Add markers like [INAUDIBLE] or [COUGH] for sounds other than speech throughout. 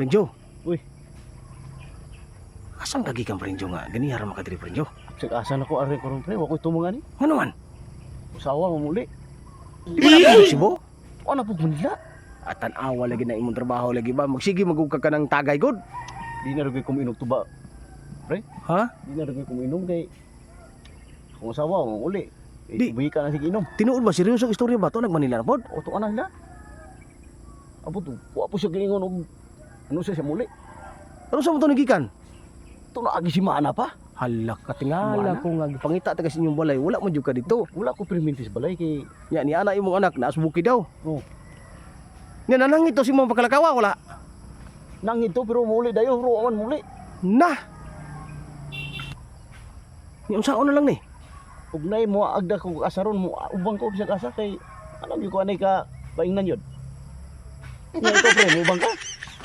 Prenjo. Uy. Asam lagi kang Prenjo nga? Ganihara maka diri Prenjo. Sig asa na ko ari karon pre, wa ko'y tumungan ni. Ano man? Usawa mamuli. Di ba na Sibo? Ano pug Manila? At tanawa lagi na imong trabaho lagi ba? Magsige magugka ka ng tagay god. Di na rin kuminom tuba. Ha? Di na rin kuminom kay kung usawa mamuli. Di. Di ka na sige inom. Tinuod ba seryoso istorya ba to nagmanila na pod? O to ana sila. Apo to, wa po siya giningon og ano siya siya muli. Ano sa mo to nagikan? To na agi si mana pa. Hala ka tingala Mana? ko nga pangita ta kasi inyong balay wala man jud ka dito. Wala ko permintis balay kay Ya ni anak imong anak naas bukid daw. Oh. Nga nanang ito si mong pagkalakawa wala. nang ito pero muli dayo ro man muli. Na. Ni unsa na lang ni? Ug nay mo agda ko asaron mo ubang ko sa asa kay alam yo ko anay ka paingnan yun. [LAUGHS] Nga ito pre, ubang ka.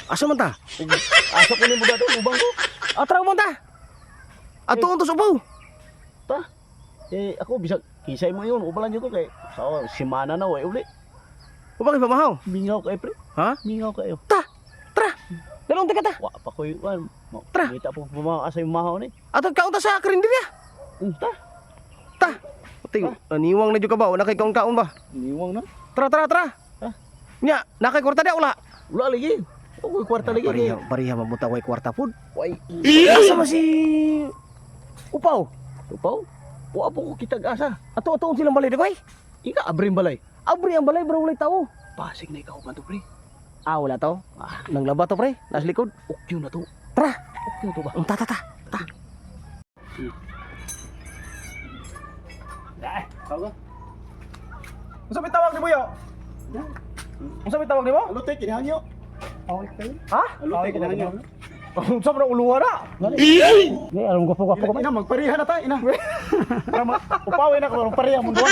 Asa man ta? Asa ko ni dato ubang ko. Atraw man ta. Ato untos ubaw. Ta. Eh ako bisag kisay mo yun, ubalan yo ko kay sa semana na way uli. Ubang pamahaw. Mingaw kay pre. Ha? Mingaw kayo. Dalong tika ta. Wa pa ko yun. Tra. Kita po pumama asa yung mahaw ni. Ato kaunta sa karinderya. Um, ta. Ta. Ting, niwang na jud ka ba? Wala kay kaon-kaon ba? Niwang na. Tra tra tra. Ha? Nya, nakay kwarta dia wala. Wala lagi. Ako kwarta lagi. Pariha, pariha mabuta way kwarta pud. Way. Asa man si Upaw? Tupaw. Wa po ko kitag asa. Ato ato silang balay dagay. Ika abrim balay. Abri ang balay bro walay tao. Pasig na ikaw man to pre. Ah, wala to. Ah, nang laba to pre. Nas likod. Okyo na to. Tra. Okyo to ba? Um, ta ta ta. Kaga. Unsa may tawag ni Buyo? Unsa may tawag nimo? Alo te kinahanyo. Ha? Alo te kinahanyo. Unsa man uluwa na? Ni alam ko po ko Ina magpariha na ta ina. Upawin na ko pareha mo duwa.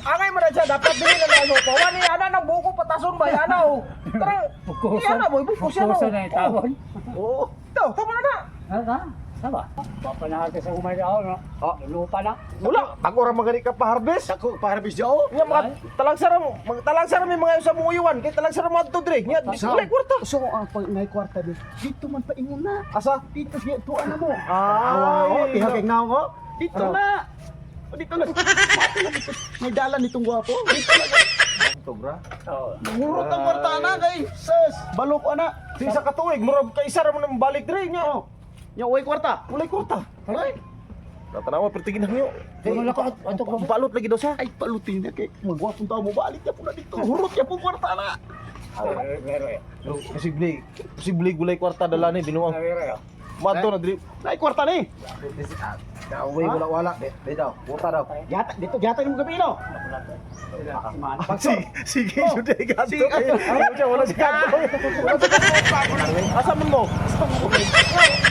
Angay mo na siya dapat dili na lang pa. Wani ana nang buko patason ba yana o. Tara. Bukusan. Yana boy bukusan. Bukusan na tawon. Oo. Daw, tama na. Ha? Sama? Papanahan ka sa umay ako, no? Oh, lupa na. Wala, bago ra magani ka pa harvest. Sako para bisyo. Nya mga talang sara mo, mga talang sara mi mga sa muyuan, kay talang sara mo adto dire. Nya display kwarta. So ang pag nay kwarta di. Dito man pa ingon na. Asa? Dito siya tuan na mo. Ah, oh, ihagig na ako. Dito Ah. na. Dito na. Dito. May dalan nitong gwapo. Dito na. Sobra. Oo. Murot ang kwarta na kay sus. Balok ana. Sa katuig, murag kay isa ra mo nang balik dire nya. Nya way kwarta. Ulay kwarta. Aray. Tatanawa pertigin niyo. Ano na ko? Ato ko. Balot lagi daw sa. Ay palutin na kay magwapong tao mo balik niya po na dito. Hurot niya po kwarta na. Posible, posible gulay kwarta dala ni binuang. Madto na diri. Nay kwarta ni. Uy, wala wala. Di daw. Puta daw. Yata dito yata mo gabi no. Sige, sige. Sige, wala si ganto. Wala si ganto. Asa mo?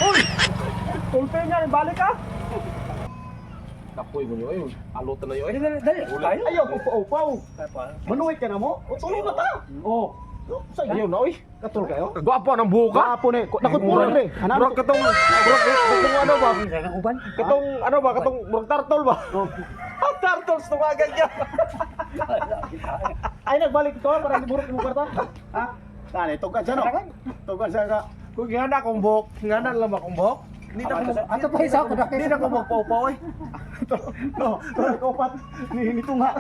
Uy! Tulpe niya, balik ka. Kapoy mo niyo, ayun. Alutan na yun. Dali, dali. Ayaw ko pa upaw. Manuwit ka na mo? O tulong na ta. Oh. Sa Ayaw na, uy. Katul kayo? Gwapo ng buka. Kapo ni. Nakutpuro ni. Bro, katong, bro, ano ba? Uban. Katong, ano ba? Katong, bro, turtle ba? [LAUGHS] Ah, turtles, tumagan niya. Ay nagbalik ko para liburot mo kwarta. Ha? Kani tugan sa no. Tugan sa ka. Kung nga na akong buhok, nga na lang akong buhok. Hindi na akong Ato pa isa ako. Hindi na akong magpaupaw eh. No, no, ko pat ni ni tunga.